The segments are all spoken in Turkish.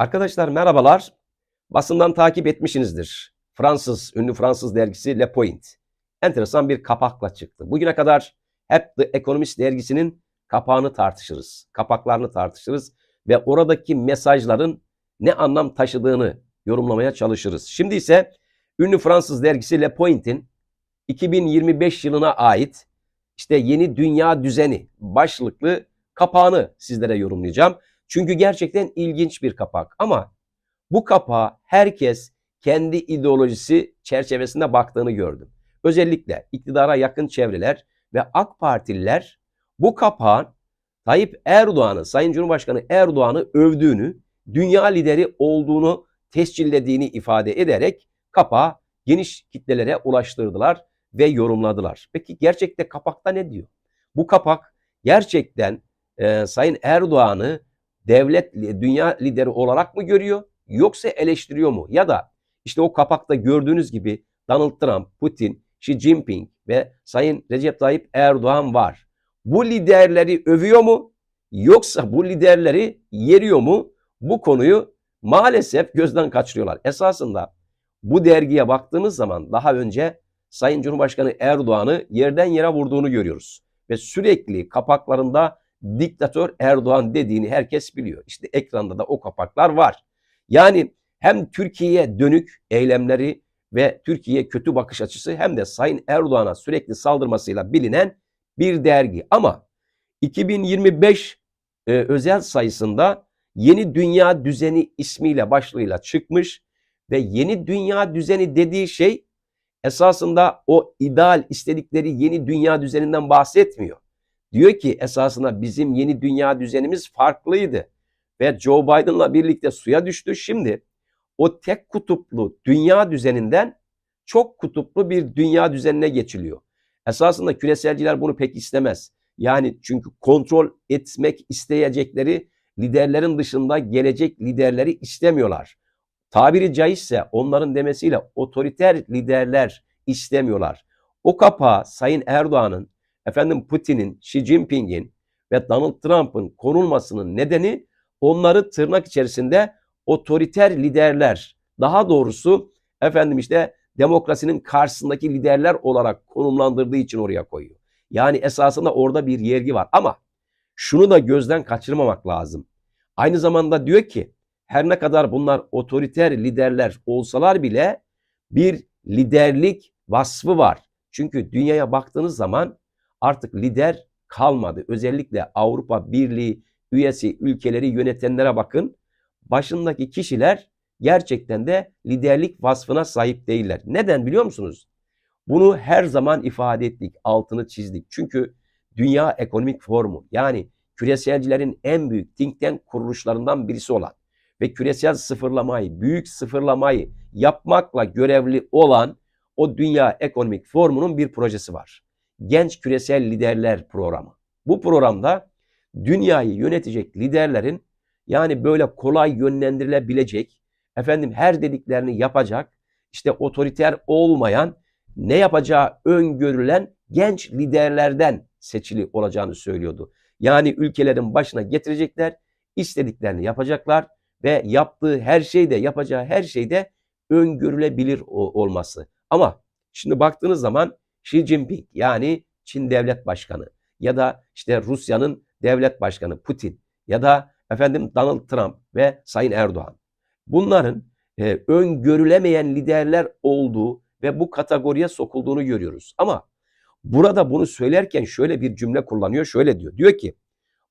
Arkadaşlar merhabalar. Basından takip etmişsinizdir. Fransız, ünlü Fransız dergisi Le Point. Enteresan bir kapakla çıktı. Bugüne kadar hep The Economist dergisinin kapağını tartışırız. Kapaklarını tartışırız ve oradaki mesajların ne anlam taşıdığını yorumlamaya çalışırız. Şimdi ise ünlü Fransız dergisi Le Point'in 2025 yılına ait işte yeni dünya düzeni başlıklı kapağını sizlere yorumlayacağım. Çünkü gerçekten ilginç bir kapak ama bu kapağa herkes kendi ideolojisi çerçevesinde baktığını gördüm. Özellikle iktidara yakın çevreler ve AK Partililer bu kapağın Tayyip Erdoğan'ı, Sayın Cumhurbaşkanı Erdoğan'ı övdüğünü, dünya lideri olduğunu tescillediğini ifade ederek kapağı geniş kitlelere ulaştırdılar ve yorumladılar. Peki gerçekte kapakta ne diyor? Bu kapak gerçekten e, Sayın Erdoğan'ı devlet, dünya lideri olarak mı görüyor yoksa eleştiriyor mu? Ya da işte o kapakta gördüğünüz gibi Donald Trump, Putin, Xi Jinping ve Sayın Recep Tayyip Erdoğan var. Bu liderleri övüyor mu yoksa bu liderleri yeriyor mu? Bu konuyu maalesef gözden kaçırıyorlar. Esasında bu dergiye baktığımız zaman daha önce Sayın Cumhurbaşkanı Erdoğan'ı yerden yere vurduğunu görüyoruz. Ve sürekli kapaklarında diktatör Erdoğan dediğini herkes biliyor. İşte ekranda da o kapaklar var. Yani hem Türkiye'ye dönük eylemleri ve Türkiye'ye kötü bakış açısı hem de Sayın Erdoğan'a sürekli saldırmasıyla bilinen bir dergi. Ama 2025 e, özel sayısında Yeni Dünya Düzeni ismiyle başlığıyla çıkmış ve Yeni Dünya Düzeni dediği şey esasında o ideal istedikleri yeni dünya düzeninden bahsetmiyor. Diyor ki esasında bizim yeni dünya düzenimiz farklıydı ve Joe Biden'la birlikte suya düştü. Şimdi o tek kutuplu dünya düzeninden çok kutuplu bir dünya düzenine geçiliyor. Esasında küreselciler bunu pek istemez. Yani çünkü kontrol etmek isteyecekleri liderlerin dışında gelecek liderleri istemiyorlar. Tabiri caizse onların demesiyle otoriter liderler istemiyorlar. O kapağı Sayın Erdoğan'ın, efendim Putin'in, Xi Jinping'in ve Donald Trump'ın konulmasının nedeni onları tırnak içerisinde otoriter liderler, daha doğrusu efendim işte demokrasinin karşısındaki liderler olarak konumlandırdığı için oraya koyuyor. Yani esasında orada bir yergi var ama şunu da gözden kaçırmamak lazım. Aynı zamanda diyor ki her ne kadar bunlar otoriter liderler olsalar bile bir liderlik vasfı var. Çünkü dünyaya baktığınız zaman artık lider kalmadı. Özellikle Avrupa Birliği üyesi ülkeleri yönetenlere bakın. Başındaki kişiler gerçekten de liderlik vasfına sahip değiller. Neden biliyor musunuz? Bunu her zaman ifade ettik, altını çizdik. Çünkü Dünya Ekonomik Forumu yani küreselcilerin en büyük think tank kuruluşlarından birisi olan ve küresel sıfırlamayı, büyük sıfırlamayı yapmakla görevli olan o Dünya Ekonomik Forumu'nun bir projesi var. Genç Küresel Liderler Programı. Bu programda dünyayı yönetecek liderlerin yani böyle kolay yönlendirilebilecek, efendim her dediklerini yapacak, işte otoriter olmayan, ne yapacağı öngörülen genç liderlerden seçili olacağını söylüyordu. Yani ülkelerin başına getirecekler, istediklerini yapacaklar ve yaptığı her şeyde, yapacağı her şeyde öngörülebilir olması. Ama şimdi baktığınız zaman Xi Jinping yani Çin devlet başkanı ya da işte Rusya'nın devlet başkanı Putin ya da efendim Donald Trump ve Sayın Erdoğan. Bunların e, öngörülemeyen liderler olduğu ve bu kategoriye sokulduğunu görüyoruz. Ama burada bunu söylerken şöyle bir cümle kullanıyor, şöyle diyor. Diyor ki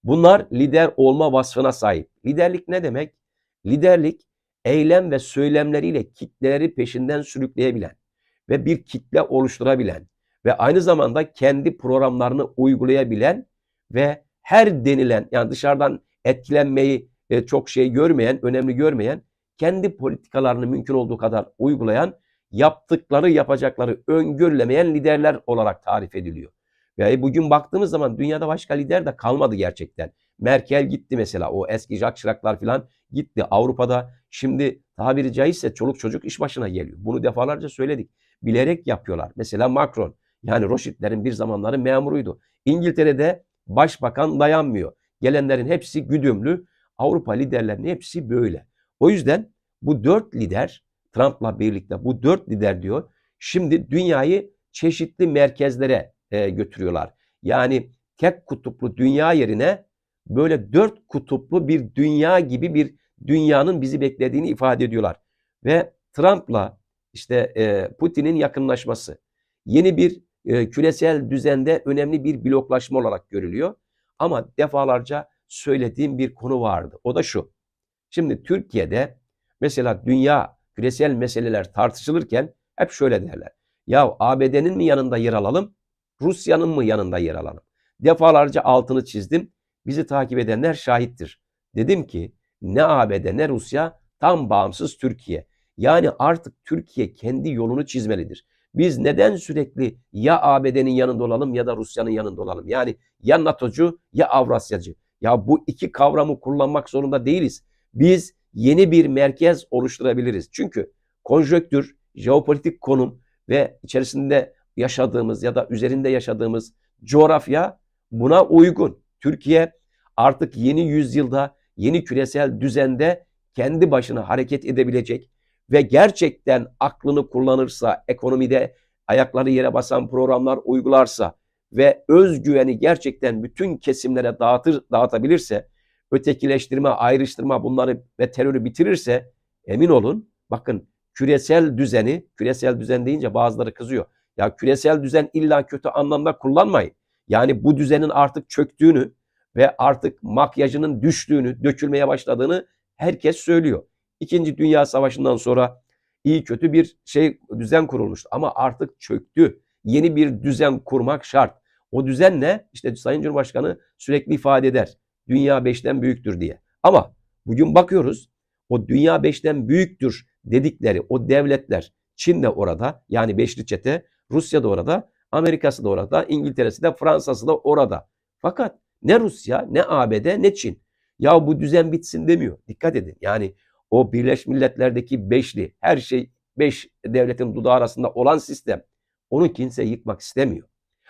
bunlar lider olma vasfına sahip. Liderlik ne demek? Liderlik eylem ve söylemleriyle kitleleri peşinden sürükleyebilen ve bir kitle oluşturabilen ve aynı zamanda kendi programlarını uygulayabilen ve her denilen yani dışarıdan etkilenmeyi e, çok şey görmeyen, önemli görmeyen, kendi politikalarını mümkün olduğu kadar uygulayan, yaptıkları yapacakları öngörülemeyen liderler olarak tarif ediliyor. Ve bugün baktığımız zaman dünyada başka lider de kalmadı gerçekten. Merkel gitti mesela o eski Jacques Chirac'lar falan gitti. Avrupa'da şimdi tabiri caizse çoluk çocuk iş başına geliyor. Bunu defalarca söyledik. Bilerek yapıyorlar. Mesela Macron yani Rothschild'lerin bir zamanları memuruydu. İngiltere'de başbakan dayanmıyor. Gelenlerin hepsi güdümlü. Avrupa liderlerinin hepsi böyle. O yüzden bu dört lider Trump'la birlikte bu dört lider diyor şimdi dünyayı çeşitli merkezlere e, götürüyorlar. Yani tek kutuplu dünya yerine böyle dört kutuplu bir dünya gibi bir dünyanın bizi beklediğini ifade ediyorlar. Ve Trump'la işte e, Putin'in yakınlaşması yeni bir e, küresel düzende önemli bir bloklaşma olarak görülüyor. Ama defalarca söylediğim bir konu vardı. O da şu. Şimdi Türkiye'de mesela dünya küresel meseleler tartışılırken hep şöyle derler. Ya ABD'nin mi yanında yer alalım, Rusya'nın mı yanında yer alalım? Defalarca altını çizdim. Bizi takip edenler şahittir. Dedim ki ne ABD ne Rusya tam bağımsız Türkiye. Yani artık Türkiye kendi yolunu çizmelidir. Biz neden sürekli ya ABD'nin yanında olalım ya da Rusya'nın yanında olalım? Yani ya NATO'cu ya Avrasyacı. Ya bu iki kavramı kullanmak zorunda değiliz. Biz yeni bir merkez oluşturabiliriz. Çünkü konjöktür, jeopolitik konum ve içerisinde yaşadığımız ya da üzerinde yaşadığımız coğrafya buna uygun. Türkiye artık yeni yüzyılda, yeni küresel düzende kendi başına hareket edebilecek ve gerçekten aklını kullanırsa, ekonomide ayakları yere basan programlar uygularsa ve özgüveni gerçekten bütün kesimlere dağıtır, dağıtabilirse, ötekileştirme, ayrıştırma bunları ve terörü bitirirse emin olun bakın küresel düzeni, küresel düzen deyince bazıları kızıyor. Ya küresel düzen illa kötü anlamda kullanmayın. Yani bu düzenin artık çöktüğünü ve artık makyajının düştüğünü, dökülmeye başladığını herkes söylüyor. İkinci Dünya Savaşı'ndan sonra iyi kötü bir şey düzen kurulmuştu ama artık çöktü. Yeni bir düzen kurmak şart. O düzen ne? İşte Sayın Cumhurbaşkanı sürekli ifade eder. Dünya beşten büyüktür diye. Ama bugün bakıyoruz o dünya beşten büyüktür dedikleri o devletler Çin de orada yani beşli çete, Rusya da orada, Amerika'sı da orada, İngiltere'si de Fransa'sı da orada. Fakat ne Rusya, ne ABD, ne Çin. Ya bu düzen bitsin demiyor. Dikkat edin. Yani o Birleşmiş Milletler'deki beşli, her şey beş devletin dudağı arasında olan sistem, onu kimse yıkmak istemiyor.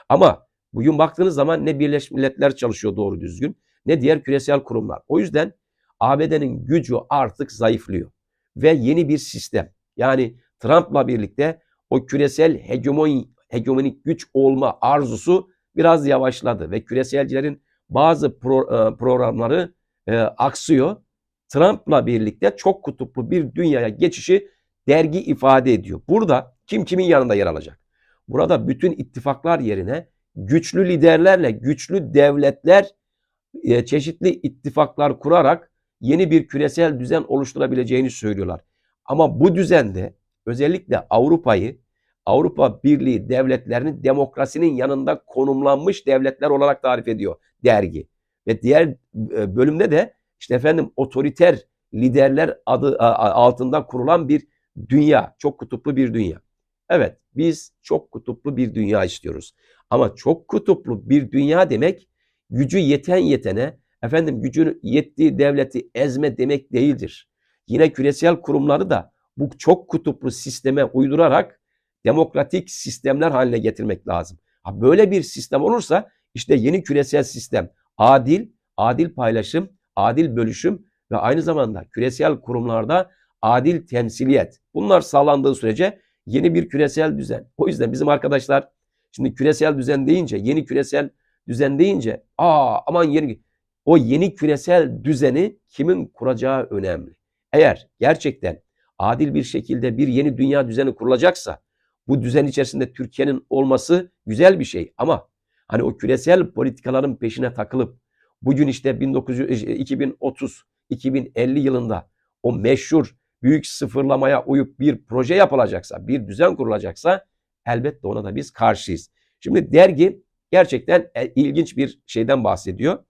Ama bugün baktığınız zaman ne Birleşmiş Milletler çalışıyor doğru düzgün, ne diğer küresel kurumlar. O yüzden ABD'nin gücü artık zayıflıyor. Ve yeni bir sistem, yani Trump'la birlikte o küresel hegemon, hegemonik güç olma arzusu biraz yavaşladı ve küreselcilerin bazı pro, e, programları e, aksıyor. Trump'la birlikte çok kutuplu bir dünyaya geçişi dergi ifade ediyor. Burada kim kimin yanında yer alacak? Burada bütün ittifaklar yerine güçlü liderlerle güçlü devletler e, çeşitli ittifaklar kurarak yeni bir küresel düzen oluşturabileceğini söylüyorlar. Ama bu düzende özellikle Avrupa'yı Avrupa Birliği devletlerini demokrasinin yanında konumlanmış devletler olarak tarif ediyor dergi. Ve diğer e, bölümde de işte efendim otoriter liderler adı altında kurulan bir dünya, çok kutuplu bir dünya. Evet, biz çok kutuplu bir dünya istiyoruz. Ama çok kutuplu bir dünya demek gücü yeten yetene, efendim gücün yettiği devleti ezme demek değildir. Yine küresel kurumları da bu çok kutuplu sisteme uydurarak demokratik sistemler haline getirmek lazım. Böyle bir sistem olursa işte yeni küresel sistem adil, adil paylaşım, adil bölüşüm ve aynı zamanda küresel kurumlarda adil temsiliyet. Bunlar sağlandığı sürece yeni bir küresel düzen. O yüzden bizim arkadaşlar şimdi küresel düzen deyince, yeni küresel düzen deyince aa aman yeni o yeni küresel düzeni kimin kuracağı önemli. Eğer gerçekten adil bir şekilde bir yeni dünya düzeni kurulacaksa bu düzen içerisinde Türkiye'nin olması güzel bir şey ama hani o küresel politikaların peşine takılıp bugün işte 1900, 2030 2050 yılında o meşhur büyük sıfırlamaya uyup bir proje yapılacaksa, bir düzen kurulacaksa elbette ona da biz karşıyız. Şimdi dergi gerçekten e, ilginç bir şeyden bahsediyor.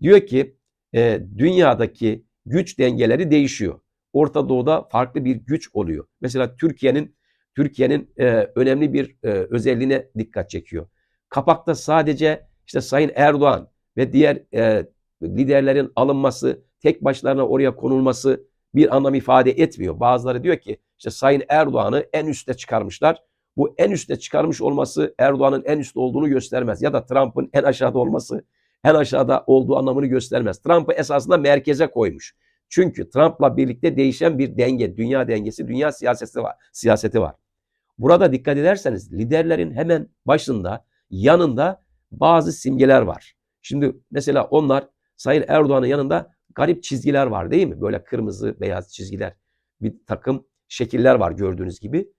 Diyor ki e, dünyadaki güç dengeleri değişiyor. Orta Doğu'da farklı bir güç oluyor. Mesela Türkiye'nin Türkiye'nin e, önemli bir e, özelliğine dikkat çekiyor. Kapakta sadece işte Sayın Erdoğan ve diğer e, liderlerin alınması, tek başlarına oraya konulması bir anlam ifade etmiyor. Bazıları diyor ki işte Sayın Erdoğan'ı en üste çıkarmışlar. Bu en üste çıkarmış olması Erdoğan'ın en üstte olduğunu göstermez. Ya da Trump'ın en aşağıda olması en aşağıda olduğu anlamını göstermez. Trump'ı esasında merkeze koymuş. Çünkü Trump'la birlikte değişen bir denge, dünya dengesi, dünya siyaseti var. Siyaseti var. Burada dikkat ederseniz liderlerin hemen başında, yanında bazı simgeler var. Şimdi mesela onlar Sayın Erdoğan'ın yanında garip çizgiler var değil mi? Böyle kırmızı, beyaz çizgiler. Bir takım şekiller var gördüğünüz gibi.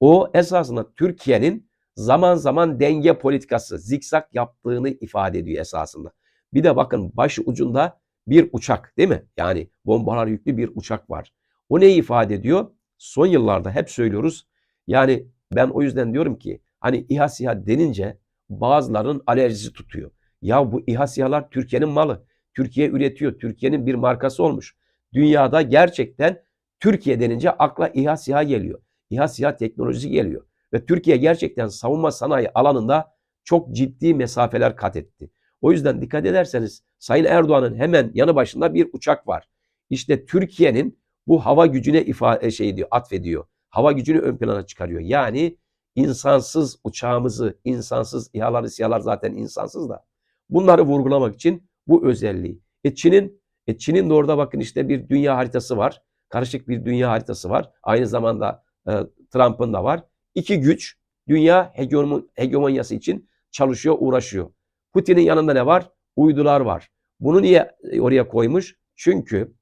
O esasında Türkiye'nin zaman zaman denge politikası, zikzak yaptığını ifade ediyor esasında. Bir de bakın baş ucunda bir uçak değil mi? Yani bombalar yüklü bir uçak var. O neyi ifade ediyor? Son yıllarda hep söylüyoruz. Yani ben o yüzden diyorum ki hani İHA SİHA denince bazıların alerjisi tutuyor. Ya bu İHA SİHA'lar Türkiye'nin malı. Türkiye üretiyor. Türkiye'nin bir markası olmuş. Dünyada gerçekten Türkiye denince akla İHA SİHA geliyor. İHA SİHA teknolojisi geliyor. Ve Türkiye gerçekten savunma sanayi alanında çok ciddi mesafeler kat etti. O yüzden dikkat ederseniz Sayın Erdoğan'ın hemen yanı başında bir uçak var. İşte Türkiye'nin bu hava gücüne ifade şey diyor, atfediyor. Hava gücünü ön plana çıkarıyor. Yani insansız uçağımızı, insansız İHA'ları, SİHA'lar zaten insansız da. Bunları vurgulamak için bu özelliği. E Çin'in e Çin'in de orada bakın işte bir dünya haritası var. Karışık bir dünya haritası var. Aynı zamanda e, Trump'ın da var. İki güç dünya hegemon, hegemonyası için çalışıyor, uğraşıyor. Putin'in yanında ne var? Uydular var. Bunu niye oraya koymuş? Çünkü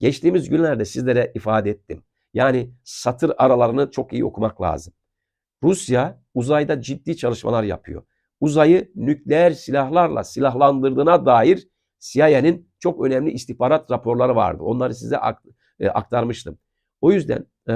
geçtiğimiz günlerde sizlere ifade ettim. Yani satır aralarını çok iyi okumak lazım. Rusya uzayda ciddi çalışmalar yapıyor. Uzayı nükleer silahlarla silahlandırdığına dair CIA'nin çok önemli istihbarat raporları vardı. Onları size e, aktarmıştım. O yüzden e,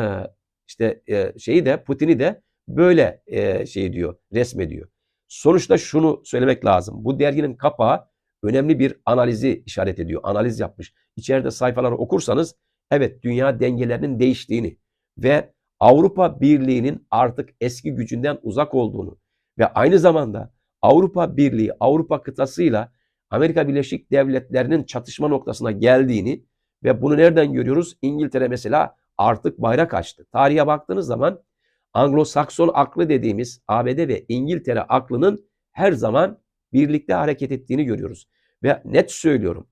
işte e, şeyi de Putin'i de böyle şey diyor, resmediyor. Sonuçta şunu söylemek lazım. Bu derginin kapağı önemli bir analizi işaret ediyor. Analiz yapmış. İçeride sayfaları okursanız evet dünya dengelerinin değiştiğini ve Avrupa Birliği'nin artık eski gücünden uzak olduğunu ve aynı zamanda Avrupa Birliği, Avrupa kıtasıyla Amerika Birleşik Devletleri'nin çatışma noktasına geldiğini ve bunu nereden görüyoruz? İngiltere mesela artık bayrak açtı. Tarihe baktığınız zaman Anglo-Sakson aklı dediğimiz ABD ve İngiltere aklının her zaman birlikte hareket ettiğini görüyoruz. Ve net söylüyorum.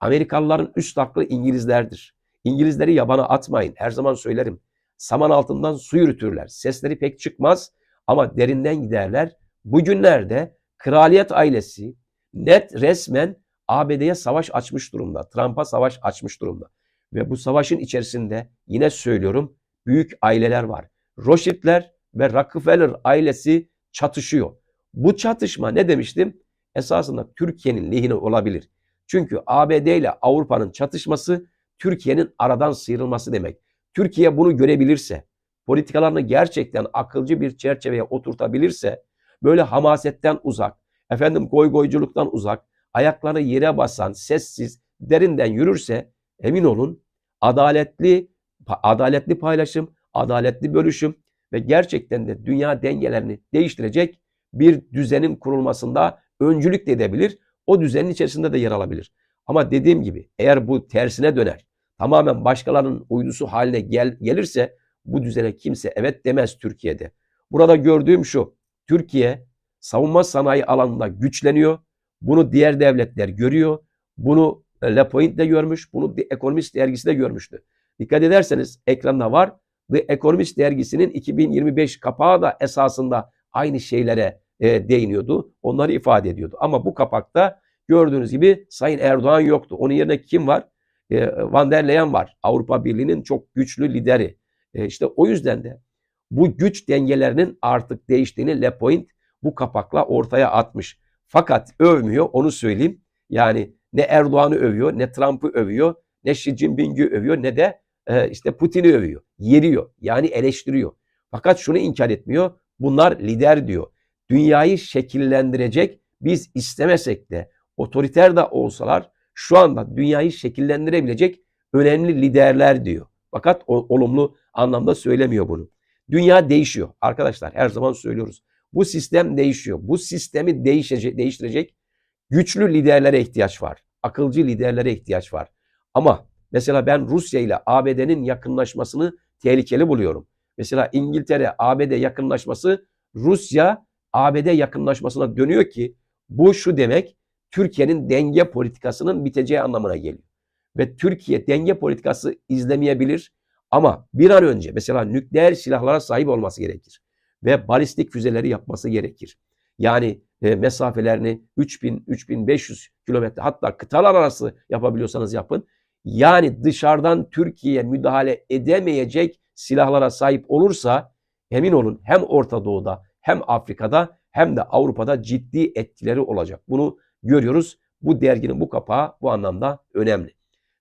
Amerikalıların üst aklı İngilizlerdir. İngilizleri yabana atmayın. Her zaman söylerim. Saman altından su yürütürler. Sesleri pek çıkmaz ama derinden giderler. Bugünlerde kraliyet ailesi net resmen ABD'ye savaş açmış durumda. Trump'a savaş açmış durumda. Ve bu savaşın içerisinde yine söylüyorum büyük aileler var. Rothschild'ler ve Rockefeller ailesi çatışıyor. Bu çatışma ne demiştim? Esasında Türkiye'nin lehine olabilir. Çünkü ABD ile Avrupa'nın çatışması Türkiye'nin aradan sıyrılması demek. Türkiye bunu görebilirse, politikalarını gerçekten akılcı bir çerçeveye oturtabilirse, böyle hamasetten uzak, efendim goy goyculuktan uzak, ayakları yere basan, sessiz, derinden yürürse emin olun adaletli adaletli paylaşım, adaletli bölüşüm ve gerçekten de dünya dengelerini değiştirecek bir düzenin kurulmasında öncülük de edebilir. O düzenin içerisinde de yer alabilir. Ama dediğim gibi eğer bu tersine döner, tamamen başkalarının uydusu haline gel, gelirse bu düzene kimse evet demez Türkiye'de. Burada gördüğüm şu, Türkiye savunma sanayi alanında güçleniyor. Bunu diğer devletler görüyor. Bunu Le Point de görmüş, bunu The Economist dergisi de görmüştü. Dikkat ederseniz ekranda var. The Economist dergisinin 2025 kapağı da esasında aynı şeylere e, değiniyordu. Onları ifade ediyordu. Ama bu kapakta gördüğünüz gibi Sayın Erdoğan yoktu. Onun yerine kim var? E, Van der Leyen var. Avrupa Birliği'nin çok güçlü lideri. E, işte o yüzden de bu güç dengelerinin artık değiştiğini Le Point bu kapakla ortaya atmış. Fakat övmüyor onu söyleyeyim. Yani ne Erdoğan'ı övüyor, ne Trump'ı övüyor, ne Xi Jinping'i övüyor, ne de e, işte Putin'i övüyor. Yeriyor. Yani eleştiriyor. Fakat şunu inkar etmiyor. Bunlar lider diyor. Dünyayı şekillendirecek biz istemesek de otoriter de olsalar şu anda dünyayı şekillendirebilecek önemli liderler diyor. Fakat o, olumlu anlamda söylemiyor bunu. Dünya değişiyor. Arkadaşlar her zaman söylüyoruz. Bu sistem değişiyor. Bu sistemi değişecek, değiştirecek güçlü liderlere ihtiyaç var. Akılcı liderlere ihtiyaç var. Ama mesela ben Rusya ile ABD'nin yakınlaşmasını tehlikeli buluyorum. Mesela İngiltere ABD yakınlaşması Rusya ABD yakınlaşmasına dönüyor ki bu şu demek Türkiye'nin denge politikasının biteceği anlamına geliyor. ve Türkiye denge politikası izlemeyebilir ama bir an önce mesela nükleer silahlara sahip olması gerekir ve balistik füzeleri yapması gerekir. Yani e, mesafelerini 3000 3500 kilometre hatta kıtalar arası yapabiliyorsanız yapın. Yani dışarıdan Türkiye'ye müdahale edemeyecek silahlara sahip olursa emin olun hem Orta Doğu'da hem Afrika'da hem de Avrupa'da ciddi etkileri olacak. Bunu görüyoruz. Bu derginin bu kapağı bu anlamda önemli.